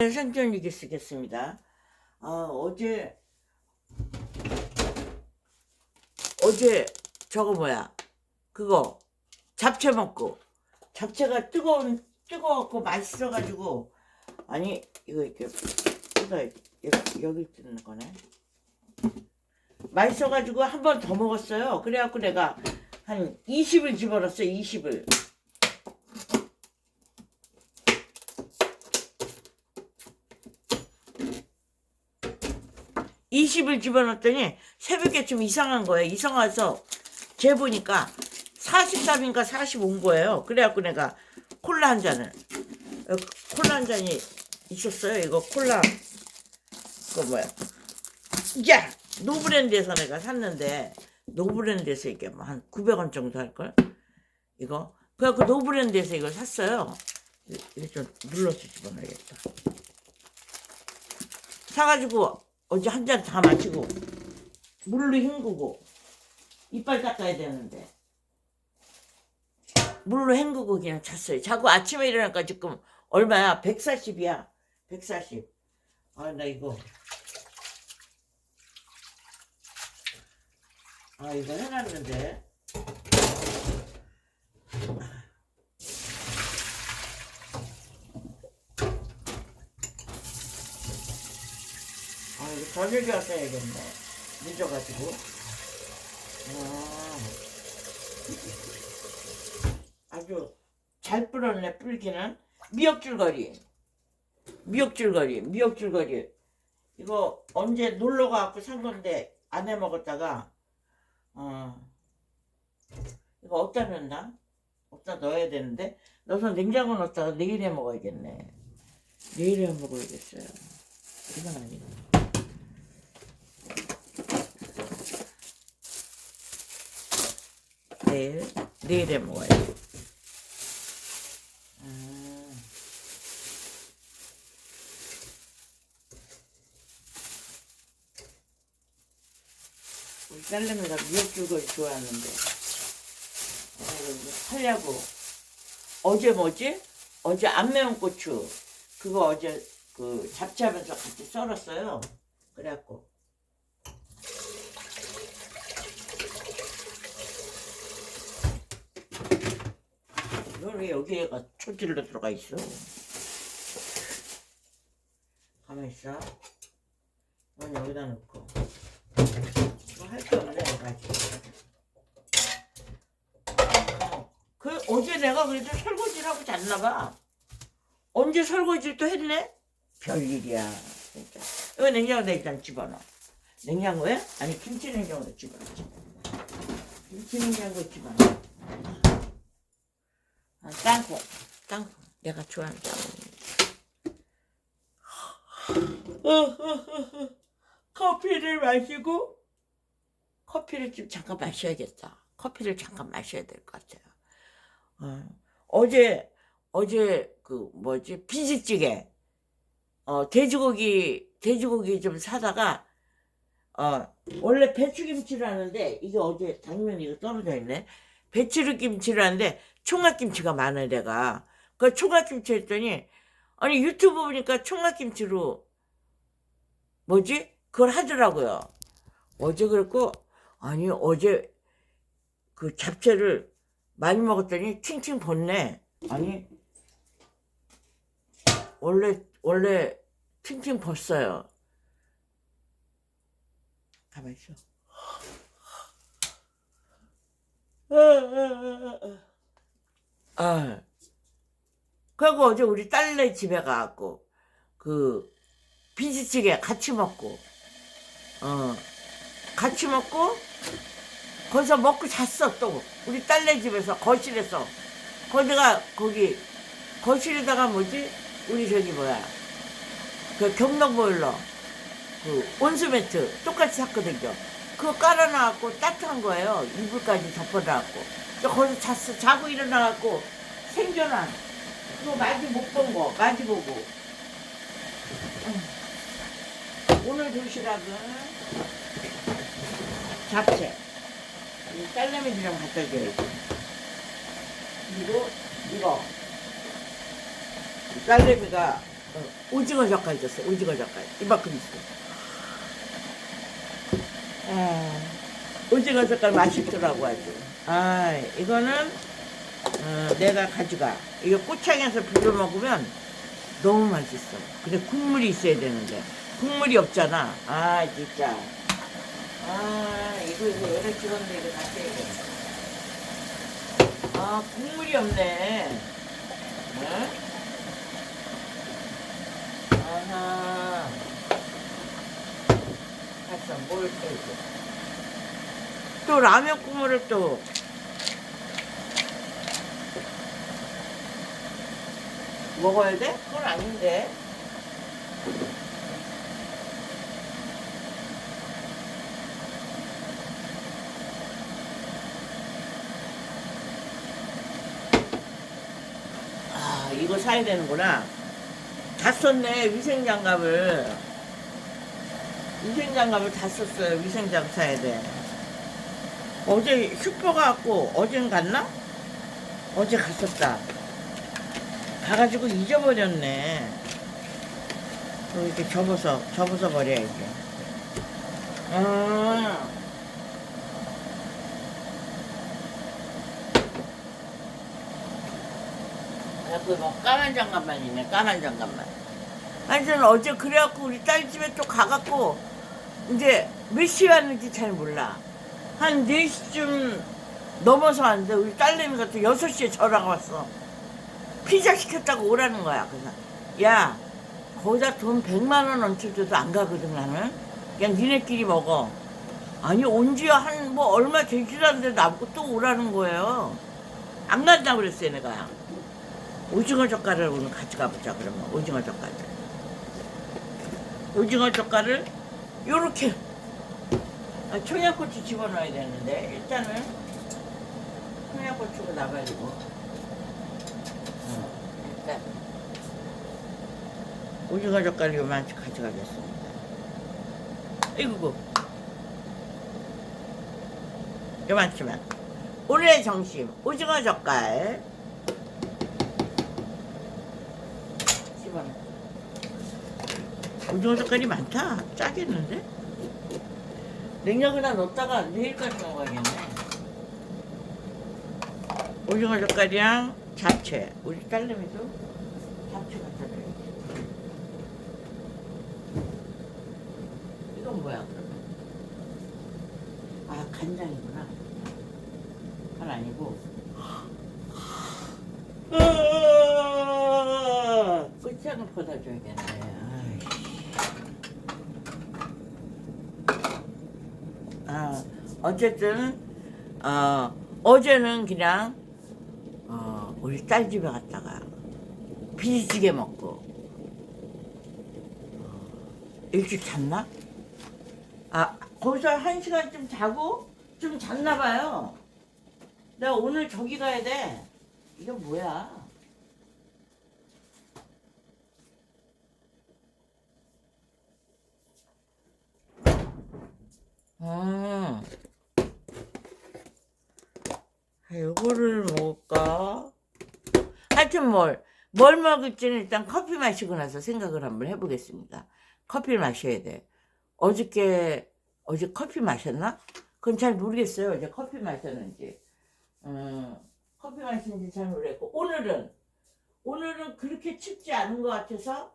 생존일기 쓰겠습니다. 아, 어제, 어제, 저거 뭐야. 그거, 잡채 먹고, 잡채가 뜨거운, 뜨거웠고 맛있어가지고, 아니, 이거 이렇게, 뜯어, 여기, 여기 뜯는 거네. 맛있어가지고 한 번 더 먹었어요. 그래갖고 내가 한 20을 집어넣었어요, 20을. 이0을 집어넣었더니 새벽에 좀 이상한 거예요. 이상해서 재보니까 43인가 45인 거예요. 그래갖고 내가 콜라 한 잔을 어, 콜라 한 잔이 있었어요. 이거 콜라 그거 뭐야? 야 노브랜드에서 내가 샀는데 노브랜드에서 이게 뭐 한 900원 정도 할 걸? 이거 그래갖고 노브랜드에서 이걸 샀어요. 이거 좀 눌러서 집어넣어야겠다. 사가지고 어제 한 잔 다 마시고 물로 헹구고 이빨 닦아야 되는데 물로 헹구고 그냥 잤어요. 자고 아침에 일어나니까 지금 얼마야? 140이야. 140. 아, 나 이거. 아, 이거 해놨는데. 저녁에 와서 해야겠네. 늦어가지고. 아. 아주 잘 불었네, 불기는. 미역줄거리. 미역줄거리, 미역줄거리. 이거 언제 놀러 가갖고 산 건데 안 해 먹었다가, 어, 이거 어디다 넣나? 어디다 넣어야 되는데? 넣어서 냉장고 넣었다가 내일 해 먹어야겠네. 내일 해 먹어야겠어요. 이건 아니고. 내일, 내일에 돼. 아. 우리 딸내미가 미역줄거리 좋아하는데, 하려고. 어제 뭐지? 어제 안 매운 고추. 그거 어제 그 잡채하면서 같이 썰었어요. 그래갖고. 너왜 여기에가 초질로 들어가 있어? 가만 있어. 넌 여기다 놓고. 뭐할게 없네. 어, 그 어제 내가 그래도 설거지를 하고 잤나 봐. 언제 설거지를 또 했네? 별일이야, 진짜. 이거 냉장고에 일단 집어넣어. 냉장고에? 아니, 김치 냉장고에 집어넣지. 김치 냉장고에 집어넣어. 아, 땅콩, 땅콩. 내가 좋아하는 땅콩. 커피를 마시고 커피를 좀 잠깐 마셔야겠다. 커피를 잠깐 마셔야 될 것 같아요. 어, 어제 어제 그 뭐지 비지찌개 어 돼지고기 돼지고기 좀 사다가 어 원래 배추김치를 하는데 이게 어제 당면 이거 떨어져 있네 배추김치를 하는데 총각김치가 많아 내가. 그 총각김치 했더니 아니 유튜브 보니까 총각김치로 뭐지? 그걸 하더라고요. 어제 그랬고 아니 어제 그 잡채를 많이 먹었더니 팅팅 벗네. 아니 원래 원래 팅팅 벗어요. 가만 있어 아 그리고 어제 우리 딸네 집에 가갖고 그 비지찌개 같이 먹고 어 같이 먹고 거기서 먹고 잤어 또. 우리 딸네 집에서 거실에서. 거기가 거기 거실에다가 뭐지? 우리 저기 뭐야? 그 경력 보일러 그 온수매트 똑같이 샀거든요. 그거 깔아놔갖고 따뜻한 거예요. 이불까지 덮어놔갖고. 저 거기서 잤어. 자고 일어나갖고 생존한 그거 마지 못 본 거 마지 보고 음. 오늘 도시락은 잡채 이 딸내미들이랑 갖다 줘야지 그리고 이거 이 딸내미가 어, 오징어 젓갈 줬어. 오징어 젓갈. 이만큼 있어. 아, 오징어 젓갈 맛있더라고 아주. 아, 이거는 어, 내가 가져가. 이거 꼬창에서 비벼 먹으면 너무 맛있어. 근데 국물이 있어야 되는데 국물이 없잖아. 아 진짜. 아 이거 이거 여러 찍었는데 이거 다 빼야 돼. 아 국물이 없네. 응? 아하. 봤어 뭘 빼고. 또 라면 국물을 또 먹어야 돼? 그건 아닌데. 아, 이거 사야 되는구나. 다 썼네, 위생장갑을. 위생장갑을 다 썼어요. 위생장갑 사야 돼. 어제 슈퍼 가갖고, 어젠 갔나? 어제 갔었다. 가가지고 잊어버렸네. 또 이렇게 접어서, 접어서 버려야지. 아. 아, 그뭐 까만 장갑만 있네, 까만 장갑만. 하여튼 어제 그래갖고 우리 딸 집에 또 가갖고, 이제 몇 시에 왔는지 잘 몰라. 한 4시쯤 넘어서 왔는데, 우리 딸내미가 또 6시에 전화가 왔어. 피자 시켰다고 오라는 거야. 그래서 야 거기다 돈 100만 원 얹혀 줘도 안 가거든 나는. 그냥 니네끼리 먹어. 아니 온지 한뭐 얼마 되지도 않는데 나보고 또 오라는 거예요. 안 간다고 그랬어요 내가. 오징어 젓갈을 오늘 가져가 보자 그러면 오징어 젓갈을. 오징어 젓갈을 요렇게 아, 청양고추 집어넣어야 되는데 일단은 청양고추가 나발리고 일단 오징어 젓갈 요만치 가져가겠습니다. 이거 요만치만 오늘의 점심 오징어 젓갈 집어넣어. 오징어 젓갈이 많다. 짜겠는데? 냉장고에다 넣었다가 내일까지 먹어야겠네. 오징어 젓갈이랑 잡채. 우리 딸내미도 잡채 갖다. 이건 뭐야, 그러면? 아, 간장이구나. 그건 아니고. 아, 끝장을. 아이씨. 아, 어쨌든, 어, 어제는 그냥 어, 우리 딸 집에 갔다가 비지찌개 먹고 어, 일찍 잤나? 아 거기서 한 시간쯤 자고 좀 잤나 봐요. 내가 오늘 저기 가야 돼. 이게 뭐야? 음. 아, 요거를 먹을까? 하여튼 뭘, 뭘 먹을지는 일단 커피 마시고 나서 생각을 한번 해보겠습니다. 커피를 마셔야 돼. 어저께, 어제 커피 마셨나? 그건 잘 모르겠어요. 어제 커피 마셨는지. 음, 커피 마셨는지 잘 모르겠고. 오늘은, 오늘은 그렇게 춥지 않은 것 같아서,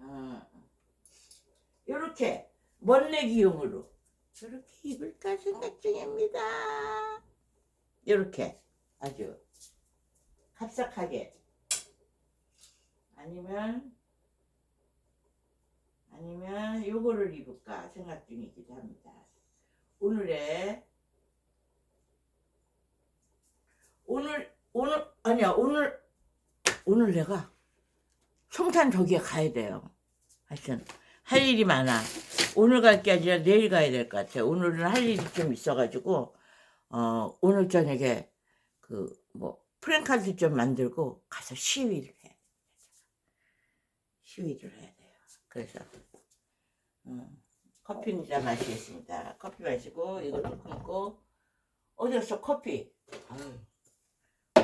음, 요렇게, 멋내기용으로. 저렇게 입을까 생각 중입니다. 이렇게 아주 합석하게 아니면 아니면 요거를 입을까 생각 중이기도 합니다. 오늘의 오늘 오늘 아니야 오늘 오늘 내가 송탄 저기에 가야 돼요. 하여튼 할 일이 많아. 오늘 갈 게 아니라 내일 가야 될 것 같아요. 오늘은 할 일이 좀 있어가지고 어, 오늘 저녁에 그뭐 프랭카드 좀 만들고 가서 시위를 해. 시위를 해야 돼요. 그래서 음, 커피 한잔 마시겠습니다. 커피 마시고 이것도 끊고 어디 갔어 커피?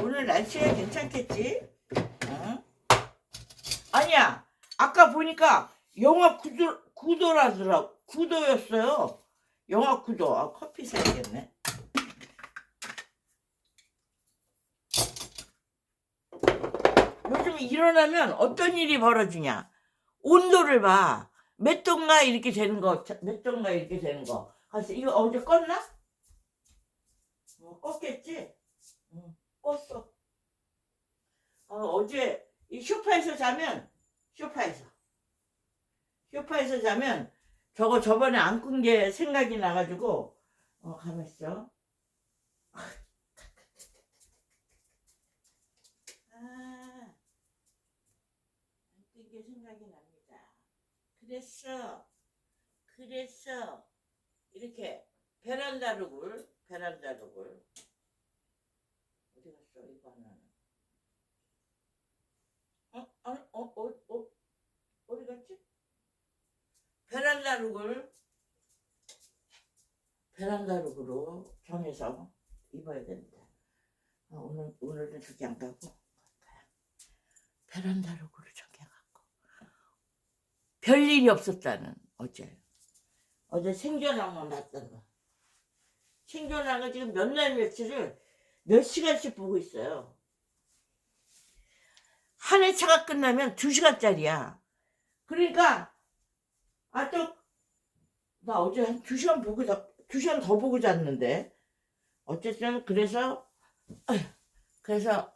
오늘 날씨가 괜찮겠지? 응? 아니야. 아까 보니까 영화 구도 구도라더라. 구도였어요. 영화 구도. 아, 커피 사야겠네. 요즘 일어나면 어떤 일이 벌어지냐? 온도를 봐. 몇 도인가 이렇게 되는 거, 자, 몇 도인가 이렇게 되는 거. 그래서 이거 어제 껐나? 어, 껐겠지? 응, 껐어. 어, 어 제 이 쇼파에서 자면 쇼파에서 쇼파에서 자면 저거 저번에 안 끈 게 생각이 나가지고 어 가만 있어. 아, 안끈 게 생각이 납니다. 그래서 그래서 이렇게 베란다 룩을 베란다 룩을 어디 갔어 이거 하나는 어? 아니, 어? 어? 어? 어디 갔지? 베란다 룩을 베란다 룩으로 정해서 입어야 됩니다. 아, 오늘, 오늘은 저기 안 가고. 베란다 룩으로 별일이 없었다는 어제 어제 생존하고 났던 거 생존한 거 지금 몇 날 며칠을 몇 시간씩 보고 있어요. 한 회차가 끝나면 두 시간짜리야. 그러니까 아 또 나 어제 한 두 시간 보고 자, 두 시간 더 보고 잤는데 어쨌든 그래서 그래서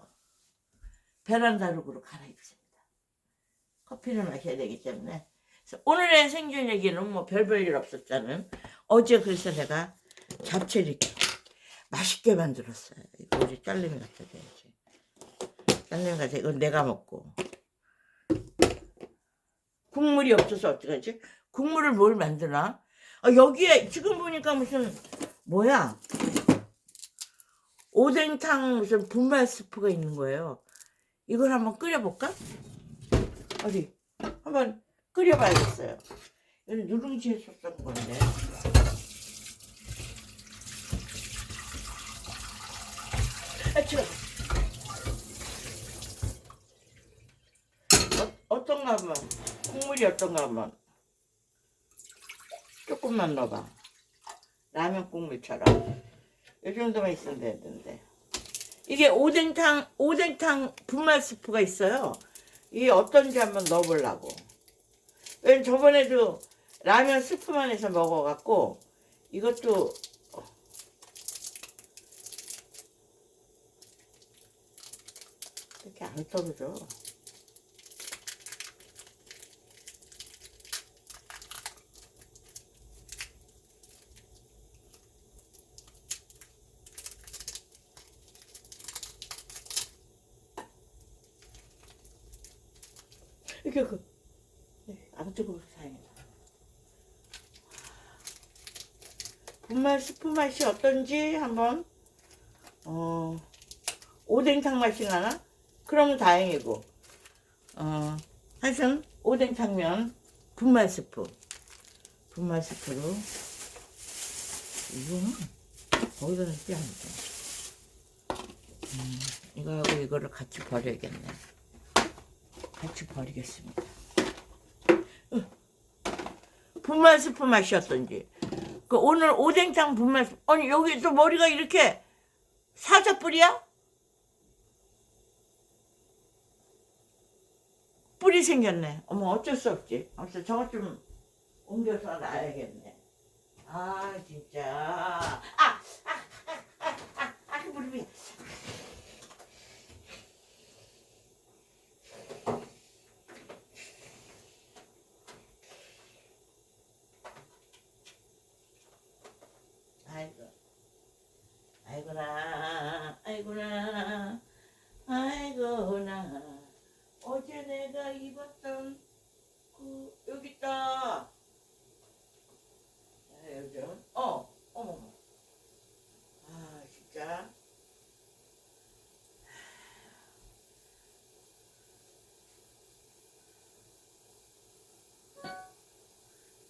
베란다 룩으로 갈아입습니다. 커피를 마셔야 되기 때문에 오늘의 생존 얘기는 뭐별볼일 없었잖아요. 어제 그래서 내가 잡채를 맛있게 만들었어요. 이거 우리 딸내미 갖다 줘야지. 딸내미 갖다 이건 내가 먹고 국물이 없어서 어떡하지? 국물을 뭘 만드나? 아, 여기에 지금 보니까 무슨 뭐야? 오뎅탕 무슨 분말 스프가 있는 거예요. 이걸 한번 끓여볼까? 어디? 한번 끓여봐야겠어요. 여기 누룽지에 썼던 건데. 아, 추워. 어, 어떤가 한번. 국물이 어떤가 한번. 조금만 넣어봐. 라면 국물처럼. 이 정도만 있으면 되는데. 이게 오뎅탕 오뎅탕 분말 스프가 있어요. 이게 어떤지 한번 넣어보려고 저번에도 라면 스프만 해서 먹어갖고 이것도 이렇게 안 떨어져 이렇게 그, 네, 안 뜨거워서 다행이다. 분말 스프 맛이 어떤지 한번, 어, 오뎅탕 맛이 나나? 그러면 다행이고, 어, 하여튼, 오뎅탕면, 분말 스프. 분말 스프로, 이거는, 거기다 넣지 않죠. 음, 이거하고 이거를 같이 버려야겠네. 같이 버리겠습니다. 어. 분말 스프 맛이 어떤지. 그 오늘 오뎅탕 분말 스프. 아니 여기 또 머리가 이렇게 사자뿔이야? 뿔이 생겼네. 어머 어쩔 수 없지. 아무튼 저것 좀 옮겨서 놔야겠네. 아 진짜. 아, 아, 아, 아, 아, 아, 무릎이. 아이고, 아이고나, 아이고나, 아이고나. 어제 내가 입었던 그 여기 있다. 아, 요즘 어, 어머. 아 진짜.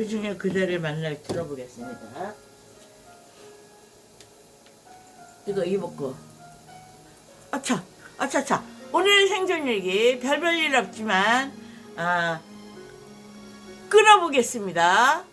그 중에 그대를 만날 들어보겠습니다. 이거 이복구. 아차, 아차차. 오늘의 생존 일기 별별 일 없지만 아 끊어보겠습니다.